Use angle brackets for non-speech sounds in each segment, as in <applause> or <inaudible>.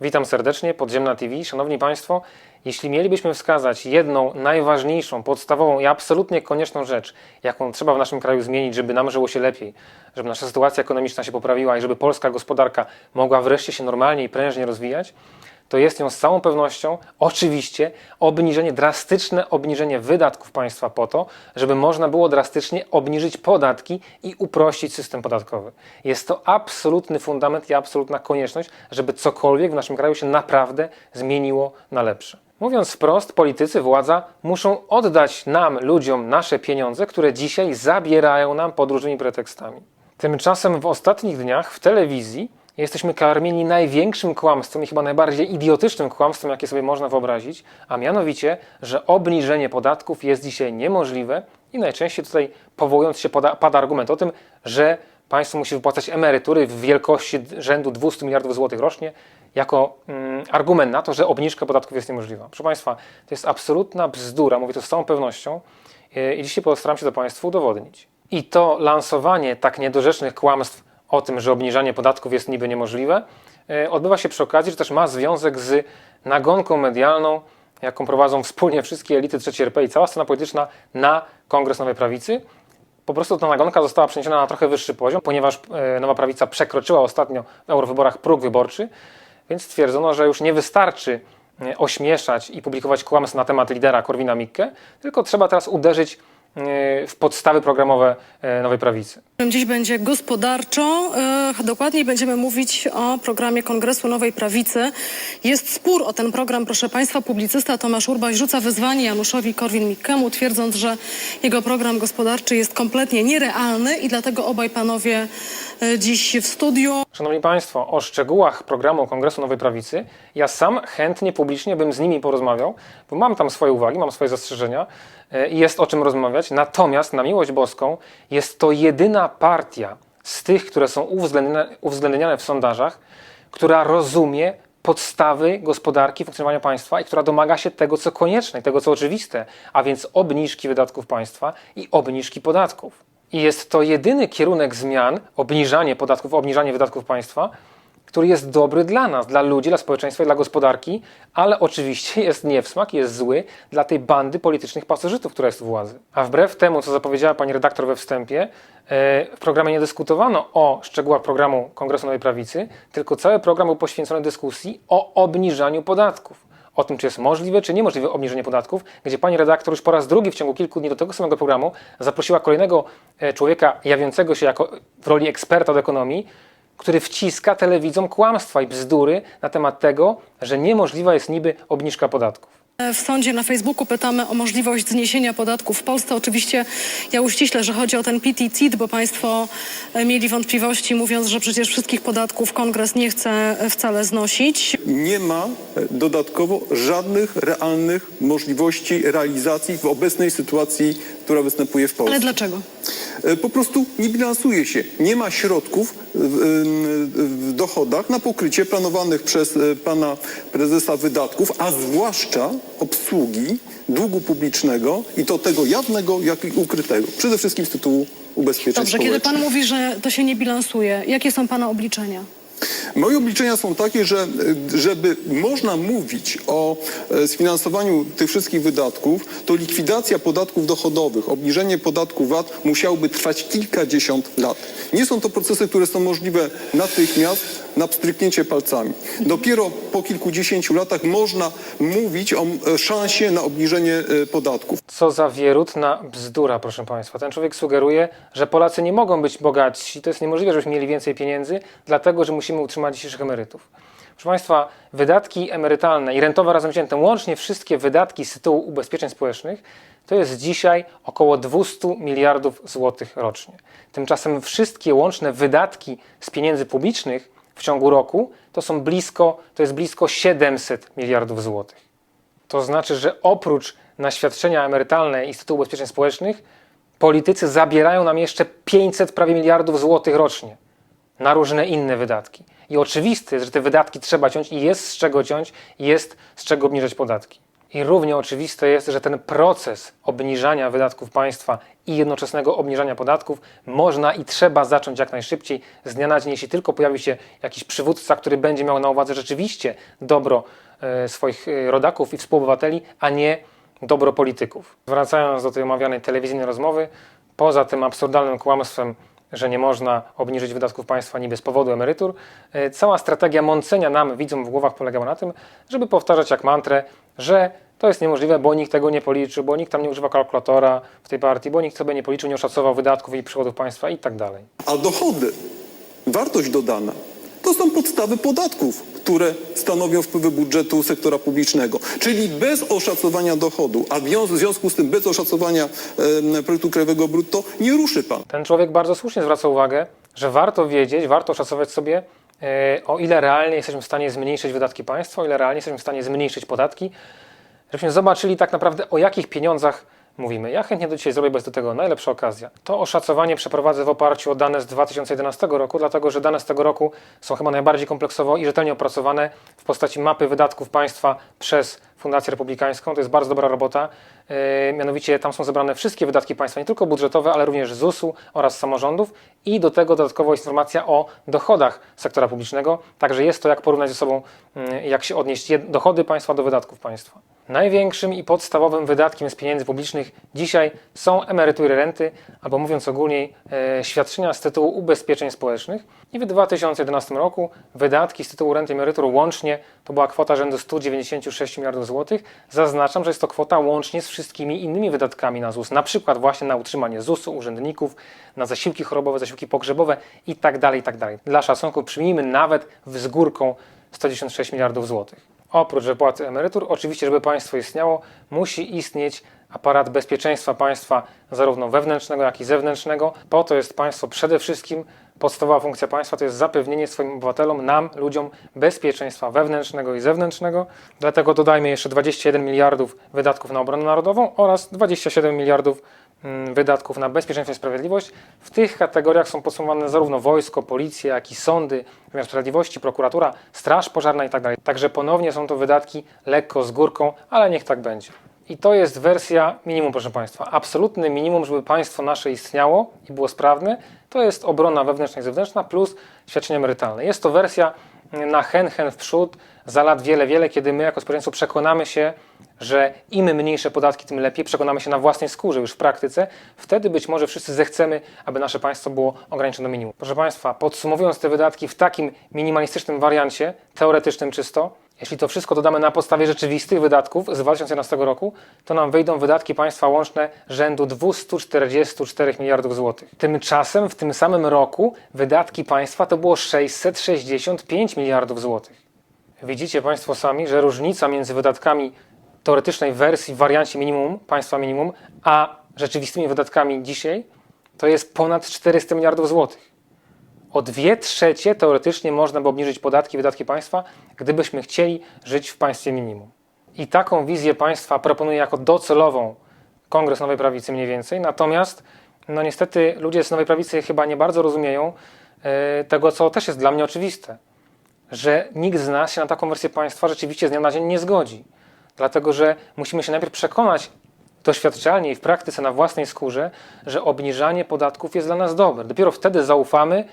Witam serdecznie, Podziemna TV. Szanowni Państwo, jeśli mielibyśmy wskazać jedną najważniejszą, podstawową i absolutnie konieczną rzecz, jaką trzeba w naszym kraju zmienić, żeby nam żyło się lepiej, żeby nasza sytuacja ekonomiczna się poprawiła i żeby polska gospodarka mogła wreszcie się normalnie i prężnie rozwijać, to jest ją z całą pewnością oczywiście obniżenie, drastyczne obniżenie wydatków państwa po to, żeby można było drastycznie obniżyć podatki i uprościć system podatkowy. Jest to absolutny fundament i absolutna konieczność, żeby cokolwiek w naszym kraju się naprawdę zmieniło na lepsze. Mówiąc wprost, politycy, władza muszą oddać nam, ludziom, nasze pieniądze, które dzisiaj zabierają nam pod różnymi pretekstami. Tymczasem w ostatnich dniach w telewizji jesteśmy karmieni największym kłamstwem i chyba najbardziej idiotycznym kłamstwem, jakie sobie można wyobrazić, a mianowicie, że obniżenie podatków jest dzisiaj niemożliwe i najczęściej tutaj powołując się pada, pada argument o tym, że państwo musi wypłacać emerytury w wielkości rzędu 200 miliardów złotych rocznie, jako mm, argument na to, że obniżka podatków jest niemożliwa. Proszę Państwa, to jest absolutna bzdura, mówię to z całą pewnością yy, i dzisiaj postaram się to Państwu udowodnić. I to lansowanie tak niedorzecznych kłamstw o tym, że obniżanie podatków jest niby niemożliwe, yy, odbywa się przy okazji, że też ma związek z nagonką medialną, jaką prowadzą wspólnie wszystkie elity III RP i cała scena polityczna na Kongres Nowej Prawicy. Po prostu ta nagonka została przeniesiona na trochę wyższy poziom, ponieważ e, Nowa Prawica przekroczyła ostatnio w eurowyborach próg wyborczy, więc stwierdzono, że już nie wystarczy e, ośmieszać i publikować kłamstw na temat lidera Korwina Mikke, tylko trzeba teraz uderzyć e, w podstawy programowe e, Nowej Prawicy. Dziś będzie gospodarczo. E, dokładniej będziemy mówić o programie Kongresu Nowej Prawicy. Jest spór o ten program, proszę Państwa. Publicysta Tomasz Urbaś rzuca wyzwanie Januszowi Korwin-Mikkemu, twierdząc, że jego program gospodarczy jest kompletnie nierealny i dlatego obaj panowie e, dziś w studiu. Szanowni Państwo, o szczegółach programu Kongresu Nowej Prawicy ja sam chętnie, publicznie bym z nimi porozmawiał, bo mam tam swoje uwagi, mam swoje zastrzeżenia e, i jest o czym rozmawiać. Natomiast na miłość boską jest to jedyna partia z tych, które są uwzględniane, uwzględniane w sondażach, która rozumie podstawy gospodarki, funkcjonowania państwa i która domaga się tego, co konieczne, i tego, co oczywiste, a więc obniżki wydatków państwa i obniżki podatków. I jest to jedyny kierunek zmian, obniżanie podatków, obniżanie wydatków państwa, który jest dobry dla nas, dla ludzi, dla społeczeństwa i dla gospodarki, ale oczywiście <laughs> jest niewsmak, jest zły dla tej bandy politycznych pasożytów, która jest u władzy. A wbrew temu, co zapowiedziała pani redaktor we wstępie, e, w programie nie dyskutowano o szczegółach programu Kongresu Nowej Prawicy, tylko cały program był poświęcony dyskusji o obniżaniu podatków o tym, czy jest możliwe, czy niemożliwe obniżenie podatków, gdzie pani redaktor już po raz drugi w ciągu kilku dni do tego samego programu zaprosiła kolejnego e, człowieka jawiącego się jako w roli eksperta od ekonomii, który wciska telewidzom kłamstwa i bzdury na temat tego, że niemożliwa jest niby obniżka podatków. E, W sądzie na Facebooku pytamy o możliwość zniesienia podatków w Polsce. Oczywiście ja uściślę, że chodzi o ten PIT-CIT, bo Państwo e, mieli wątpliwości, mówiąc, że przecież wszystkich podatków Kongres nie chce e, wcale znosić. nie ma dodatkowo żadnych realnych możliwości realizacji w obecnej sytuacji, która występuje w Polsce. Ale dlaczego? E, Po prostu nie bilansuje się. Nie ma środków w, w- dochodach na pokrycie planowanych przez e, pana prezesa wydatków, a zwłaszcza obsługi długu publicznego i to tego jawnego, jak i ukrytego. Przede wszystkim z tytułu ubezpieczeń Dobrze, kiedy społecznych. Pan mówi, że to się nie bilansuje, jakie są Pana obliczenia? Moje obliczenia są takie, że żeby można mówić o e, sfinansowaniu tych wszystkich wydatków, to likwidacja podatków dochodowych, obniżenie podatku VAT musiałoby trwać kilkadziesiąt lat. Nie są to procesy, które są możliwe natychmiast, na pstryknięcie palcami. Dopiero po kilkudziesięciu latach można mówić o e, szansie na obniżenie e, podatków. Co za wierutna bzdura, proszę Państwa. Ten człowiek sugeruje, że Polacy nie mogą być bogatsi. To jest niemożliwe, żebyśmy mieli więcej pieniędzy, dlatego że musimy utrzymać dzisiejszych emerytów. Proszę Państwa, wydatki emerytalne i rentowe razem wzięte, łącznie wszystkie wydatki z tytułu ubezpieczeń społecznych, to jest dzisiaj około 200 miliardów złotych rocznie. Tymczasem wszystkie łączne wydatki z pieniędzy publicznych w ciągu roku to są blisko, to jest blisko 700 miliardów złotych. To znaczy, że oprócz na świadczenia emerytalne i z tytułu ubezpieczeń społecznych, politycy zabierają nam jeszcze 500 prawie miliardów złotych rocznie na różne inne wydatki. I oczywiste jest, że te wydatki trzeba ciąć i jest z czego ciąć, jest z czego obniżać podatki. I równie oczywiste jest, że ten proces obniżania wydatków państwa i jednoczesnego obniżania podatków można i trzeba zacząć jak najszybciej, z dnia na dzień, jeśli tylko pojawi się jakiś przywódca, który będzie miał na uwadze rzeczywiście dobro e, swoich e, rodaków i współobywateli, a nie dobro polityków. Wracając do tej omawianej telewizyjnej rozmowy, poza tym absurdalnym kłamstwem, że nie można obniżyć wydatków państwa niby z powodu emerytur, e, cała strategia mącenia nam, widzom w głowach polegała na tym, żeby powtarzać jak mantrę, że to jest niemożliwe, bo nikt tego nie policzył, bo nikt tam nie używa kalkulatora w tej partii, bo nikt sobie nie policzył, nie oszacował wydatków i przychodów państwa i tak dalej. A dochody, wartość dodana, to są podstawy podatków, które stanowią wpływy budżetu sektora publicznego. Czyli bez oszacowania dochodu, a w wiąz- w związku z tym bez oszacowania em, produktu krajowego brutto nie ruszy pan. Ten człowiek bardzo słusznie zwraca uwagę, że warto wiedzieć, warto szacować sobie, e, o ile realnie jesteśmy w stanie zmniejszyć wydatki państwa, o ile realnie jesteśmy w stanie zmniejszyć podatki, żebyśmy zobaczyli tak naprawdę o jakich pieniądzach mówimy. Ja chętnie do dzisiaj zrobię, bo jest do tego najlepsza okazja. To oszacowanie przeprowadzę w oparciu o dane z 2011 roku, dlatego że dane z tego roku są chyba najbardziej kompleksowo i rzetelnie opracowane w postaci mapy wydatków państwa przez Fundację Republikańską. To jest bardzo dobra robota. Yy, mianowicie tam są zebrane wszystkie wydatki państwa, nie tylko budżetowe, ale również ZUS-u oraz samorządów i do tego dodatkowo informacja o dochodach sektora publicznego. Także jest to jak porównać ze sobą, yy, jak się odnieść dochody państwa do wydatków państwa. Największym i podstawowym wydatkiem z pieniędzy publicznych dzisiaj są emerytury, renty, albo mówiąc ogólniej, e, świadczenia z tytułu ubezpieczeń społecznych. I w 2011 roku wydatki z tytułu rent i emerytur łącznie to była kwota rzędu 196 miliardów złotych. Zaznaczam, że jest to kwota łącznie z wszystkimi innymi wydatkami na ZUS, na przykład właśnie na utrzymanie ZUS-u, urzędników, na zasiłki chorobowe, zasiłki pogrzebowe i tak dalej, i tak. Dla szacunku przyjmijmy nawet z górką 196 miliardów złotych. Oprócz wypłaty emerytur, oczywiście, żeby państwo istniało, musi istnieć aparat bezpieczeństwa państwa, zarówno wewnętrznego, jak i zewnętrznego. Po to jest państwo przede wszystkim, podstawowa funkcja państwa to jest zapewnienie swoim obywatelom, nam, ludziom bezpieczeństwa wewnętrznego i zewnętrznego. Dlatego dodajmy jeszcze 21 miliardów wydatków na obronę narodową oraz 27 miliardów mm, wydatków na bezpieczeństwo i sprawiedliwość. W tych kategoriach są podsumowane zarówno wojsko, policja, jak i sądy, wymiar sprawiedliwości, prokuratura, straż pożarna i tak. Także ponownie są to wydatki lekko z górką, ale niech tak będzie. I to jest wersja minimum, proszę Państwa. Absolutny minimum, żeby państwo nasze istniało i było sprawne, to jest obrona wewnętrzna i zewnętrzna plus świadczenie emerytalne. Jest to wersja na hen, hen w przód za lat wiele, wiele, kiedy my jako społeczeństwo przekonamy się, że im mniejsze podatki, tym lepiej, przekonamy się na własnej skórze już w praktyce, wtedy być może wszyscy zechcemy, aby nasze państwo było ograniczone do minimum. Proszę Państwa, podsumowując te wydatki w takim minimalistycznym wariancie, teoretycznym czysto, jeśli to wszystko dodamy na podstawie rzeczywistych wydatków z 2011 roku, to nam wyjdą wydatki państwa łączne rzędu 244 miliardów złotych. Tymczasem w tym samym roku wydatki państwa to było 665 miliardów złotych. Widzicie Państwo sami, że różnica między wydatkami teoretycznej wersji w wariancie minimum, państwa minimum, a rzeczywistymi wydatkami dzisiaj to jest ponad 400 miliardów złotych. O dwie trzecie teoretycznie można by obniżyć podatki i wydatki państwa, gdybyśmy chcieli żyć w państwie minimum. I taką wizję państwa proponuje jako docelową Kongres Nowej Prawicy mniej więcej. Natomiast, no niestety, ludzie z Nowej Prawicy chyba nie bardzo rozumieją e, tego, co też jest dla mnie oczywiste, że nikt z nas się na taką wersję państwa rzeczywiście z dnia na dzień nie zgodzi. Dlatego, że musimy się najpierw przekonać doświadczalnie i w praktyce na własnej skórze, że obniżanie podatków jest dla nas dobre. Dopiero wtedy zaufamy,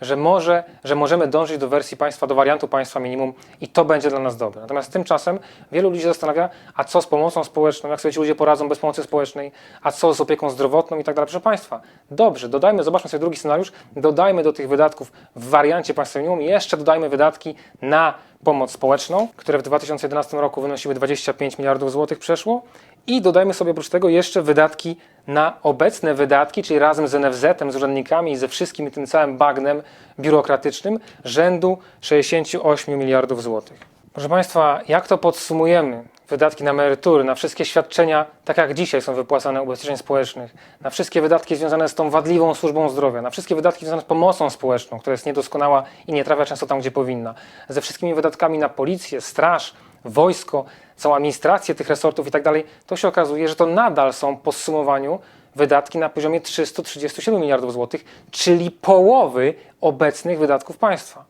że, może, że możemy dążyć do wersji państwa, do wariantu państwa minimum i to będzie dla nas dobre. Natomiast tymczasem wielu ludzi zastanawia, a co z pomocą społeczną, jak sobie ci ludzie poradzą bez pomocy społecznej, a co z opieką zdrowotną i tak dalej. Proszę Państwa, dobrze, dodajmy, zobaczmy sobie drugi scenariusz, dodajmy do tych wydatków w wariancie państwa minimum jeszcze dodajmy wydatki na pomoc społeczną, które w 2011 roku wynosiły 25 miliardów złotych przeszło i dodajmy sobie oprócz tego jeszcze wydatki na obecne wydatki, czyli razem z NFZ-em, z urzędnikami i ze wszystkim tym całym bagnem biurokratycznym rzędu 68 miliardów złotych. Proszę Państwa, jak to podsumujemy? Wydatki na emerytury, na wszystkie świadczenia, tak jak dzisiaj są wypłacane ubezpieczeń społecznych, na wszystkie wydatki związane z tą wadliwą służbą zdrowia, na wszystkie wydatki związane z pomocą społeczną, która jest niedoskonała i nie trafia często tam, gdzie powinna, ze wszystkimi wydatkami na policję, straż, wojsko, całą administrację tych resortów i tak dalej, to się okazuje, że to nadal są po zsumowaniu wydatki na poziomie 337 miliardów złotych, czyli połowy obecnych wydatków państwa.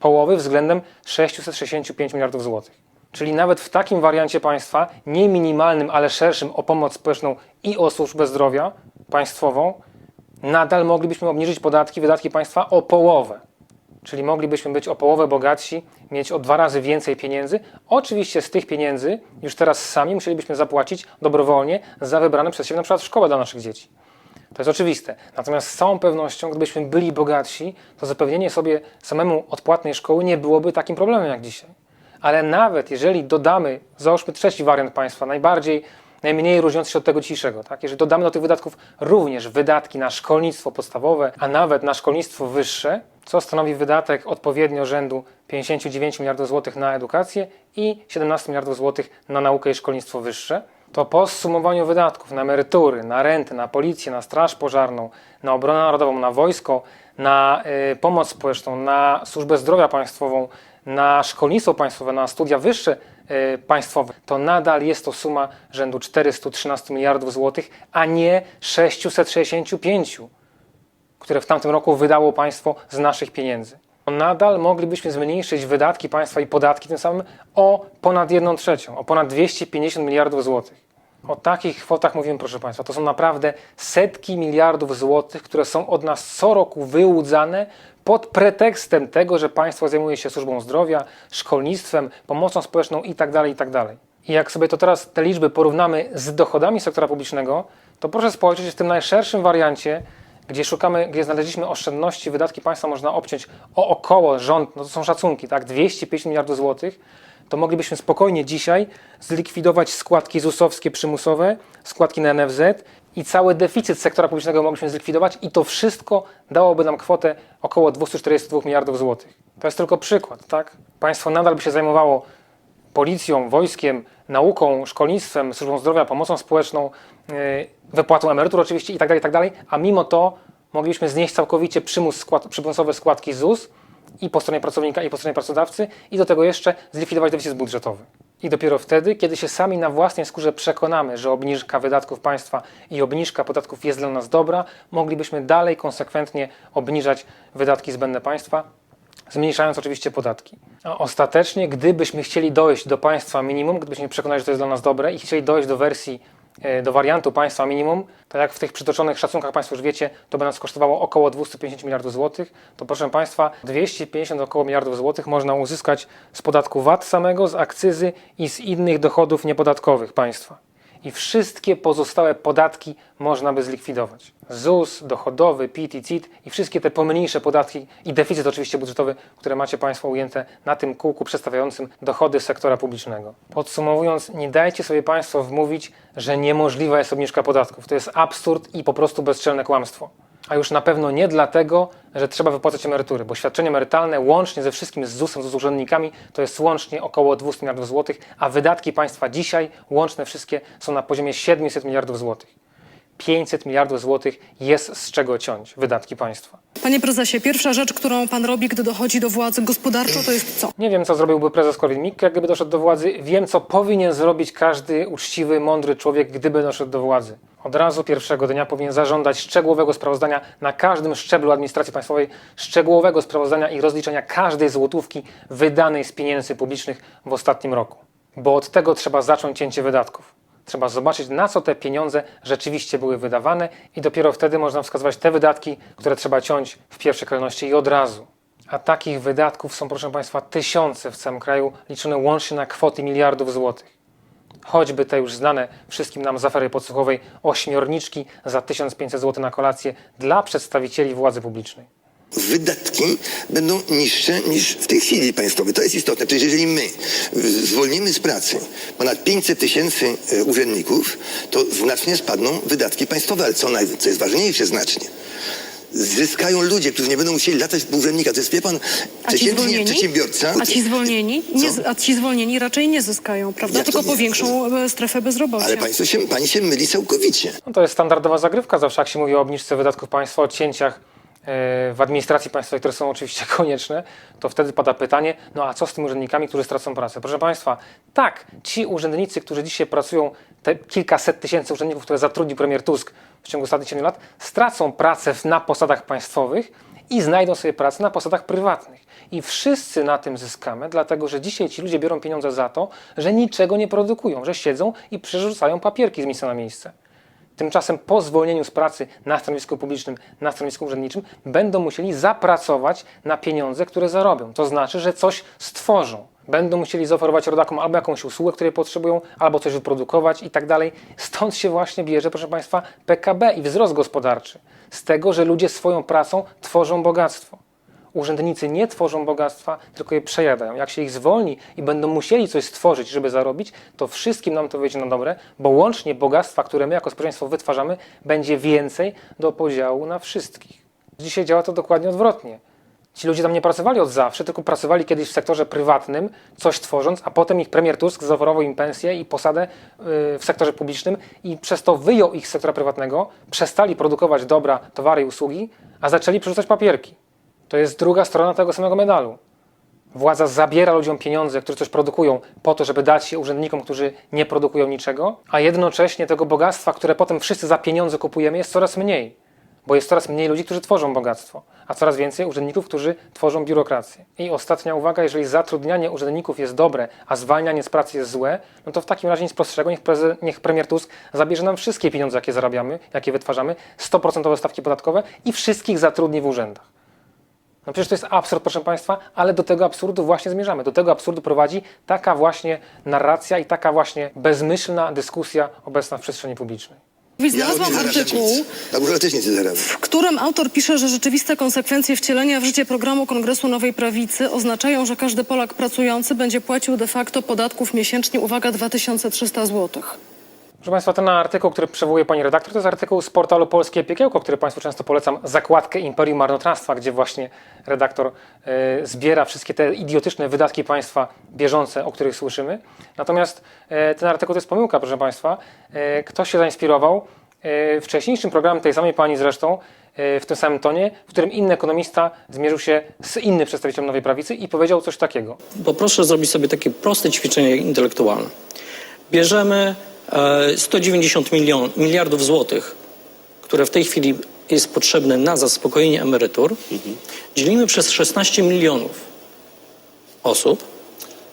Połowy względem 665 miliardów złotych. Czyli nawet w takim wariancie państwa, nie minimalnym, ale szerszym o pomoc społeczną i o służbę zdrowia państwową, nadal moglibyśmy obniżyć podatki, wydatki państwa o połowę. Czyli moglibyśmy być o połowę bogatsi, mieć o dwa razy więcej pieniędzy. Oczywiście z tych pieniędzy już teraz sami musielibyśmy zapłacić dobrowolnie za wybrane przez siebie na przykład szkołę dla naszych dzieci. To jest oczywiste. Natomiast z całą pewnością, gdybyśmy byli bogatsi, to zapewnienie sobie samemu odpłatnej szkoły nie byłoby takim problemem jak dzisiaj. Ale nawet jeżeli dodamy, załóżmy trzeci wariant państwa, najbardziej, najmniej różniący się od tego dzisiejszego, tak? jeżeli dodamy do tych wydatków również wydatki na szkolnictwo podstawowe, a nawet na szkolnictwo wyższe, co stanowi wydatek odpowiednio rzędu 59 miliardów złotych na edukację i 17 miliardów złotych na naukę i szkolnictwo wyższe, to po zsumowaniu wydatków na emerytury, na renty, na policję, na straż pożarną, na obronę narodową, na wojsko, na y, pomoc społeczną, na służbę zdrowia państwową, na szkolnictwo państwowe, na studia wyższe państwowe, to nadal jest to suma rzędu 413 miliardów złotych, a nie 665 które w tamtym roku wydało państwo z naszych pieniędzy. Nadal moglibyśmy zmniejszyć wydatki państwa i podatki tym samym o ponad 1 trzecią, o ponad 250 miliardów złotych. O takich kwotach mówimy, proszę Państwa. To są naprawdę setki miliardów złotych, które są od nas co roku wyłudzane pod pretekstem tego, że państwo zajmuje się służbą zdrowia, szkolnictwem, pomocą społeczną itd. itd. I jak sobie to teraz te liczby porównamy z dochodami sektora publicznego, to proszę spojrzeć w tym najszerszym wariancie, gdzie szukamy, gdzie znaleźliśmy oszczędności, wydatki państwa można obciąć o około rząd, no to są szacunki, tak, 250 miliardów złotych, to moglibyśmy spokojnie dzisiaj zlikwidować składki ZUS-owskie przymusowe, składki na NFZ i cały deficyt sektora publicznego moglibyśmy zlikwidować i to wszystko dałoby nam kwotę około 242 miliardów złotych. To jest tylko przykład, tak? Państwo nadal by się zajmowało policją, wojskiem, nauką, szkolnictwem, służbą zdrowia, pomocą społeczną, yy, wypłatą emerytur oczywiście itd., itd., a mimo to moglibyśmy znieść całkowicie przymus skład, przymusowe składki ZUS i po stronie pracownika, i po stronie pracodawcy i do tego jeszcze zlikwidować deficyt budżetowy. I dopiero wtedy, kiedy się sami na własnej skórze przekonamy, że obniżka wydatków państwa i obniżka podatków jest dla nas dobra, moglibyśmy dalej konsekwentnie obniżać wydatki zbędne państwa, zmniejszając oczywiście podatki. A ostatecznie, gdybyśmy chcieli dojść do państwa minimum, gdybyśmy przekonali, że to jest dla nas dobre i chcieli dojść do wersji, do wariantu państwa minimum, to jak w tych przytoczonych szacunkach Państwo już wiecie, to by nas kosztowało około 250 miliardów złotych, to proszę Państwa, 250 około miliardów złotych można uzyskać z podatku VAT samego, z akcyzy i z innych dochodów niepodatkowych państwa i wszystkie pozostałe podatki można by zlikwidować. ZUS, dochodowy, PIT i CIT i wszystkie te pomniejsze podatki i deficyt oczywiście budżetowy, które macie Państwo ujęte na tym kółku przedstawiającym dochody sektora publicznego. Podsumowując, nie dajcie sobie Państwo wmówić, że niemożliwa jest obniżka podatków. To jest absurd i po prostu bezczelne kłamstwo. A już na pewno nie dlatego, że trzeba wypłacać emerytury, bo świadczenie emerytalne łącznie ze wszystkim z ZUS-em, z urzędnikami, to jest łącznie około 200 miliardów złotych, a wydatki państwa dzisiaj, łączne wszystkie, są na poziomie 700 miliardów złotych. 500 miliardów złotych jest z czego ciąć wydatki państwa. Panie prezesie, pierwsza rzecz, którą pan robi, gdy dochodzi do władzy gospodarczo, to jest co? Nie wiem, co zrobiłby prezes Korwin-Mikke, gdyby doszedł do władzy. Wiem, co powinien zrobić każdy uczciwy, mądry człowiek, gdyby doszedł do władzy. Od razu pierwszego dnia powinien zażądać szczegółowego sprawozdania na każdym szczeblu administracji państwowej, szczegółowego sprawozdania i rozliczenia każdej złotówki wydanej z pieniędzy publicznych w ostatnim roku. Bo od tego trzeba zacząć cięcie wydatków. Trzeba zobaczyć, na co te pieniądze rzeczywiście były wydawane, i dopiero wtedy można wskazywać te wydatki, które trzeba ciąć w pierwszej kolejności i od razu. A takich wydatków są, proszę Państwa, tysiące w całym kraju, liczone łącznie na kwoty miliardów złotych. Choćby te już znane wszystkim nam z afery podsłuchowej ośmiorniczki za 1500 zł na kolację dla przedstawicieli władzy publicznej. Wydatki będą niższe niż w tej chwili państwowe. To jest istotne. Przecież jeżeli my zwolnimy z pracy ponad 500 tysięcy y, urzędników, to znacznie spadną wydatki państwowe, ale co, naj, co jest ważniejsze znacznie. Zyskają ludzie, którzy nie będą musieli latać po urzędnika. To jest, wie pan, A ci przeciętnie zwolnieni? przedsiębiorca... A ci zwolnieni? Nie, a ci zwolnieni raczej nie zyskają, prawda? Jak Tylko powiększą e, strefę bezrobocia. Ale państwo się, pani się myli całkowicie. No to jest standardowa zagrywka, zawsze jak się mówi o obniżce wydatków państwa, o cięciach e, w administracji państwowej, które są oczywiście <laughs> konieczne, to wtedy pada pytanie, no a co z tymi urzędnikami, którzy stracą pracę? Proszę Państwa, tak, ci urzędnicy, którzy dzisiaj pracują, te kilkaset tysięcy urzędników, które zatrudnił premier Tusk w ciągu ostatnich 7 lat, stracą pracę na posadach państwowych i znajdą sobie pracę na posadach prywatnych. I wszyscy na tym zyskamy, dlatego że dzisiaj ci ludzie biorą pieniądze za to, że niczego nie produkują, że siedzą i przerzucają papierki z miejsca na miejsce. Tymczasem po zwolnieniu z pracy na stanowisku publicznym, na stanowisku urzędniczym, będą musieli zapracować na pieniądze, które zarobią. To znaczy, że coś stworzą. Będą musieli zaoferować rodakom albo jakąś usługę, której potrzebują, albo coś wyprodukować i tak dalej. Stąd się właśnie bierze, proszę Państwa, PKB i wzrost gospodarczy. Z tego, że ludzie swoją pracą tworzą bogactwo. Urzędnicy nie tworzą bogactwa, tylko je przejadają. Jak się ich zwolni i będą musieli coś stworzyć, żeby zarobić, to wszystkim nam to wyjdzie na dobre, bo łącznie bogactwa, które my jako społeczeństwo wytwarzamy, będzie więcej do podziału na wszystkich. Dzisiaj działa to dokładnie odwrotnie. Ci ludzie tam nie pracowali od zawsze, tylko pracowali kiedyś w sektorze prywatnym, coś tworząc, a potem ich premier Tusk zaoferował im pensję i posadę yy, w sektorze publicznym i przez to wyjął ich z sektora prywatnego, przestali produkować dobra, towary i usługi, a zaczęli przerzucać papierki. To jest druga strona tego samego medalu. Władza zabiera ludziom pieniądze, które coś produkują, po to, żeby dać je urzędnikom, którzy nie produkują niczego, a jednocześnie tego bogactwa, które potem wszyscy za pieniądze kupujemy, jest coraz mniej. Bo jest coraz mniej ludzi, którzy tworzą bogactwo, a coraz więcej urzędników, którzy tworzą biurokrację. I ostatnia uwaga, jeżeli zatrudnianie urzędników jest dobre, a zwalnianie z pracy jest złe, no to w takim razie nic prostszego, niech, niech premier Tusk zabierze nam wszystkie pieniądze, jakie zarabiamy, jakie wytwarzamy, 100% stawki podatkowe i wszystkich zatrudni w urzędach. No przecież to jest absurd, proszę Państwa, ale do tego absurdu właśnie zmierzamy. Do tego absurdu prowadzi taka właśnie narracja i taka właśnie bezmyślna dyskusja obecna w przestrzeni publicznej. Znalazłam Ja artykuł, zarabiam nic. Też w którym autor pisze, że rzeczywiste konsekwencje wcielenia w życie programu Kongresu Nowej Prawicy oznaczają, że każdy Polak pracujący będzie płacił de facto podatków miesięcznie, uwaga, 2300 zł. Proszę Państwa, ten artykuł, który przywołuje Pani redaktor, to jest artykuł z portalu Polskie Piekiełko, który Państwu często polecam, zakładkę Imperium Marnotrawstwa, gdzie właśnie redaktor e, zbiera wszystkie te idiotyczne wydatki państwa bieżące, o których słyszymy. Natomiast e, ten artykuł to jest pomyłka, proszę Państwa. E, ktoś się zainspirował e, wcześniejszym programem tej samej Pani zresztą, w tym samym tonie, w którym inny ekonomista zmierzył się z innym przedstawicielem Nowej Prawicy i powiedział coś takiego. bo proszę zrobić sobie takie proste ćwiczenie intelektualne. Bierzemy 190 milion, miliardów złotych, które w tej chwili jest potrzebne na zaspokojenie emerytur, dzielimy przez 16 milionów osób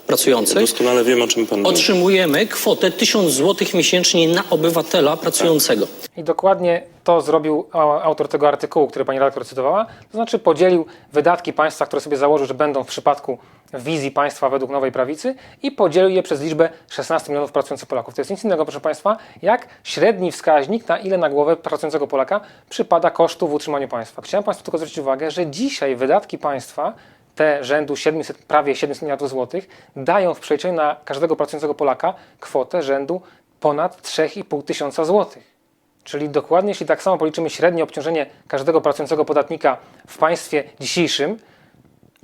pracujących, Doskonale wiem, o czym pan mówi. otrzymujemy kwotę 1000 złotych miesięcznie na obywatela pracującego. I dokładnie to zrobił autor tego artykułu, który pani redaktor cytowała. To znaczy podzielił wydatki państwa, które sobie założył, że będą w przypadku wizji państwa według nowej prawicy i podzielił je przez liczbę 16 milionów pracujących Polaków. To jest nic innego, proszę państwa, jak średni wskaźnik, na ile na głowę pracującego Polaka przypada kosztu w utrzymaniu państwa. Chciałem państwu tylko zwrócić uwagę, że dzisiaj wydatki państwa te rzędu 700, prawie 700 miliardów złotych dają w przeliczeniu na każdego pracującego Polaka kwotę rzędu ponad 3,5 tysiąca złotych. Czyli dokładnie, jeśli tak samo policzymy średnie obciążenie każdego pracującego podatnika w państwie dzisiejszym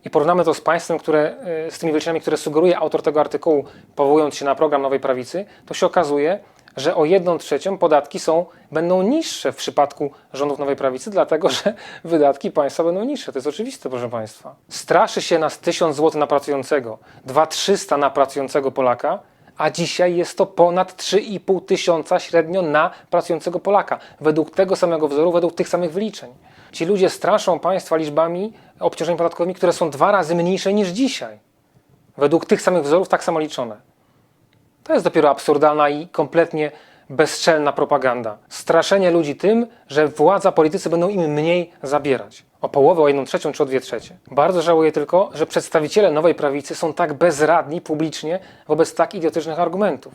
i porównamy to z państwem, które, y, z tymi wyliczeniami, które sugeruje autor tego artykułu, powołując się na program Nowej Prawicy, to się okazuje, że o 1 trzecią podatki są, będą niższe w przypadku rządów Nowej Prawicy, dlatego że <laughs> wydatki państwa będą niższe. To jest oczywiste, proszę Państwa. Straszy się nas 1000 zł na pracującego, 2300 na pracującego Polaka, a dzisiaj jest to ponad 3,5 tysiąca średnio na pracującego Polaka. Według tego samego wzoru, według tych samych wyliczeń. Ci ludzie straszą państwa liczbami obciążeń podatkowymi, które są dwa razy mniejsze niż dzisiaj. Według tych samych wzorów tak samo liczone. To jest dopiero absurdalna i kompletnie bezczelna propaganda. Straszenie ludzi tym, że władza, politycy będą im mniej zabierać. O połowę, o jedną trzecią czy o dwie trzecie. Bardzo żałuję tylko, że przedstawiciele nowej prawicy są tak bezradni publicznie wobec tak idiotycznych argumentów.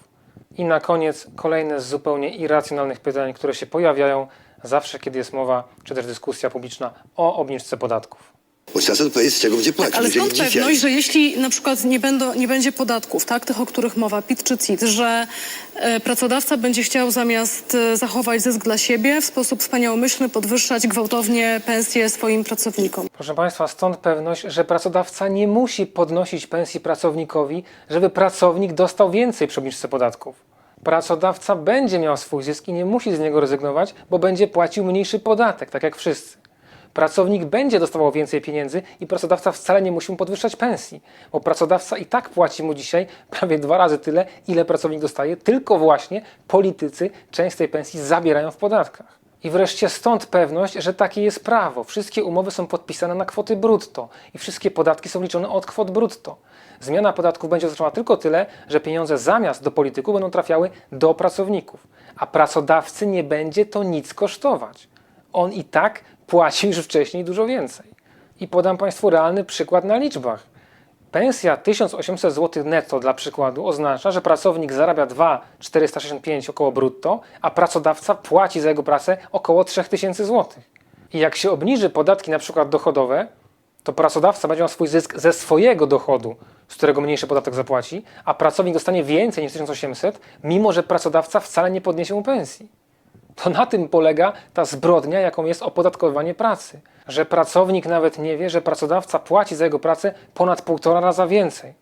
I na koniec kolejne z zupełnie irracjonalnych pytań, które się pojawiają zawsze, kiedy jest mowa, czy też dyskusja publiczna o obniżce podatków. Bo sobie odpowiedzieć, z czego będzie płacić. Tak, ale Jeżeli skąd dzisiaj- pewność, że jeśli na przykład nie, będą, nie będzie podatków, tak, tych, o których mowa, PIT czy CIT, że e, pracodawca będzie chciał zamiast e, zachować zysk dla siebie w sposób wspaniałomyślny podwyższać gwałtownie pensje swoim pracownikom? Proszę Państwa, stąd pewność, że pracodawca nie musi podnosić pensji pracownikowi, żeby pracownik dostał więcej przy obniżce podatków. Pracodawca będzie miał swój zysk i nie musi z niego rezygnować, bo będzie płacił mniejszy podatek, tak jak wszyscy. Pracownik będzie dostawał więcej pieniędzy i pracodawca wcale nie musi mu podwyższać pensji, bo pracodawca i tak płaci mu dzisiaj prawie dwa razy tyle, ile pracownik dostaje, tylko właśnie politycy część tej pensji zabierają w podatkach. I wreszcie stąd pewność, że takie jest prawo. Wszystkie umowy są podpisane na kwoty brutto i wszystkie podatki są liczone od kwot brutto. Zmiana podatków będzie oznaczała tylko tyle, że pieniądze zamiast do polityków będą trafiały do pracowników, a pracodawcy nie będzie to nic kosztować. On i tak płaci już wcześniej dużo więcej. I podam Państwu realny przykład na liczbach. Pensja 1800 zł netto dla przykładu oznacza, że pracownik zarabia 2,465 około brutto, a pracodawca płaci za jego pracę około 3000 zł. I jak się obniży podatki na przykład dochodowe, to pracodawca będzie miał swój zysk ze swojego dochodu, z którego mniejszy podatek zapłaci, a pracownik dostanie więcej niż 1800, mimo że pracodawca wcale nie podniesie mu pensji. To na tym polega ta zbrodnia, jaką jest opodatkowanie pracy. Że pracownik nawet nie wie, że pracodawca płaci za jego pracę ponad półtora raza więcej.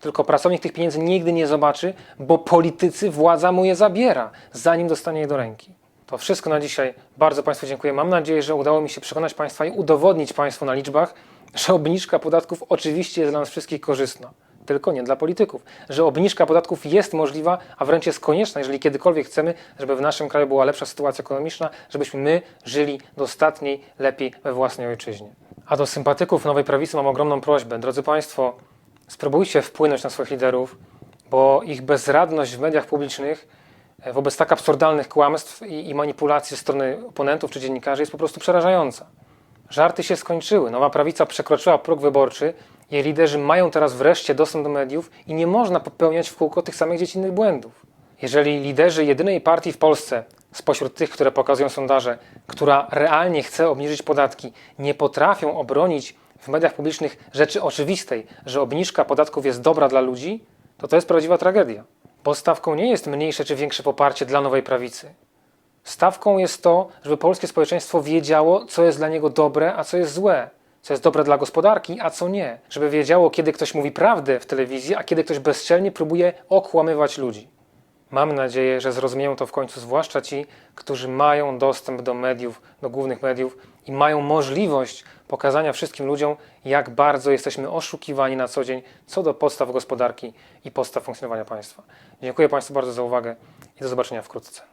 Tylko pracownik tych pieniędzy nigdy nie zobaczy, bo politycy, władza mu je zabiera, zanim dostanie je do ręki. To wszystko na dzisiaj. Bardzo Państwu dziękuję. Mam nadzieję, że udało mi się przekonać Państwa i udowodnić Państwu na liczbach, że obniżka podatków oczywiście jest dla nas wszystkich korzystna. Tylko nie dla polityków. Że obniżka podatków jest możliwa, a wręcz jest konieczna, jeżeli kiedykolwiek chcemy, żeby w naszym kraju była lepsza sytuacja ekonomiczna, żebyśmy my żyli dostatniej, lepiej we własnej ojczyźnie. A do sympatyków Nowej Prawicy mam ogromną prośbę. Drodzy Państwo, spróbujcie wpłynąć na swoich liderów, bo ich bezradność w mediach publicznych e, wobec tak absurdalnych kłamstw i, i manipulacji ze strony oponentów czy dziennikarzy jest po prostu przerażająca. Żarty się skończyły. Nowa prawica przekroczyła próg wyborczy. Jej liderzy mają teraz wreszcie dostęp do mediów i nie można popełniać w kółko tych samych dziecinnych błędów. Jeżeli liderzy jedynej partii w Polsce, spośród tych, które pokazują sondaże, która realnie chce obniżyć podatki, nie potrafią obronić w mediach publicznych rzeczy oczywistej, że obniżka podatków jest dobra dla ludzi, to to jest prawdziwa tragedia. Bo stawką nie jest mniejsze czy większe poparcie dla nowej prawicy. Stawką jest to, żeby polskie społeczeństwo wiedziało, co jest dla niego dobre, a co jest złe. Co jest dobre dla gospodarki, a co nie. Żeby wiedziało, kiedy ktoś mówi prawdę w telewizji, a kiedy ktoś bezczelnie próbuje okłamywać ludzi. Mam nadzieję, że zrozumieją to w końcu zwłaszcza ci, którzy mają dostęp do mediów, do głównych mediów i mają możliwość pokazania wszystkim ludziom, jak bardzo jesteśmy oszukiwani na co dzień co do podstaw gospodarki i podstaw funkcjonowania państwa. Dziękuję Państwu bardzo za uwagę i do zobaczenia wkrótce.